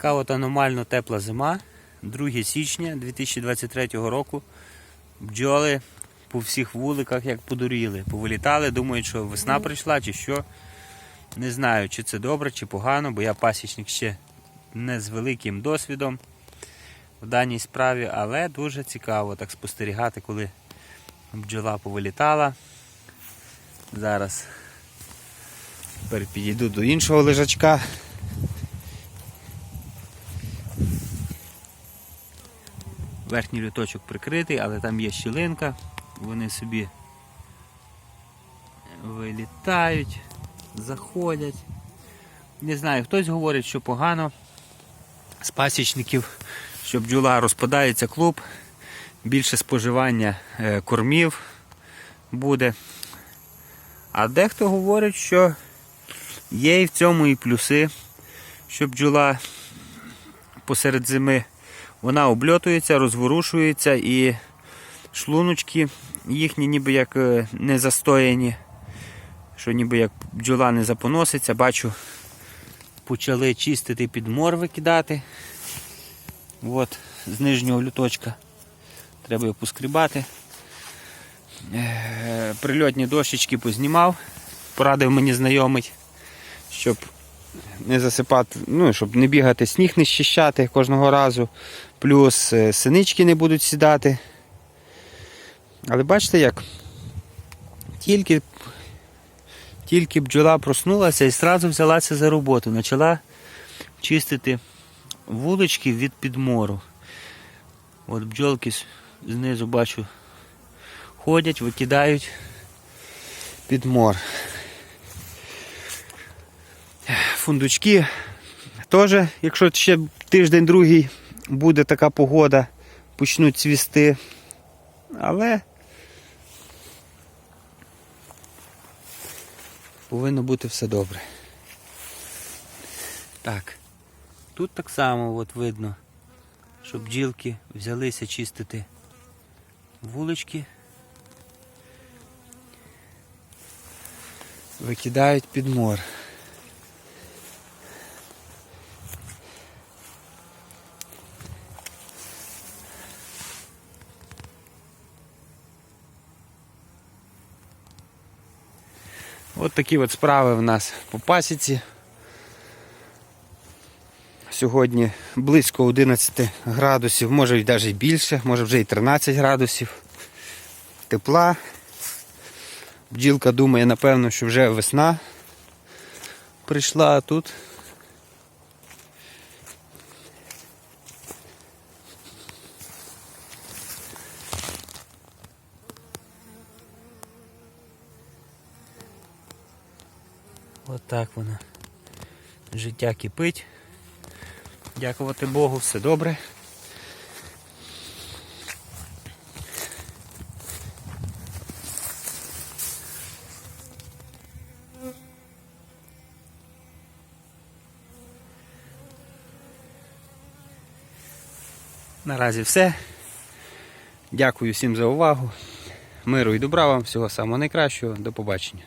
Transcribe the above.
Така от аномально тепла зима, 2 січня 2023 року. Бджоли по всіх вуликах як подуріли. Повилітали, думають, що весна прийшла чи що. Не знаю, чи це добре, чи погано, бо я пасічник ще не з великим досвідом в даній справі, але дуже цікаво так спостерігати, коли бджола повилітала. Зараз тепер підійду до іншого лежачка. Верхній люточок прикритий, але там є щілинка. Вони собі вилітають, заходять. Не знаю, хтось говорить, що погано з пасічників, що бджола розпадається клуб, більше споживання е, кормів буде. А дехто говорить, що є і в цьому і плюси, що бджола посеред зими вона обльотується, розворушується і шлуночки їхні ніби як е, не застояні, що ніби як бджола не запоноситься. Бачу, почали чистити підмор викидати. От, з нижнього люточка. Треба його поскрібати. Е, Прильотні дощечки познімав. Порадив мені знайомий, щоб не засипати, ну, щоб не бігати, сніг не щищати кожного разу. Плюс е, синички не будуть сідати. Але бачите як? Тільки, тільки бджола проснулася і одразу взялася за роботу. Почала чистити вулички від підмору. От бджолки знизу бачу ходять, викидають підмор. Фундучки теж, якщо ще тиждень-другий буде така погода, почнуть цвісти. Але повинно бути все добре. Так. Тут так само от видно, що бджілки взялися чистити вулички. Викидають під мор. От такі от справи в нас по пасіці. Сьогодні близько 11 градусів, може і навіть більше, може вже і 13 градусів. Тепла. Бджілка думає, напевно, що вже весна прийшла, тут. Отак воно. Життя кипить. Дякувати Богу, все добре. Наразі все. Дякую всім за увагу. Миру і добра вам, всього самого найкращого. До побачення.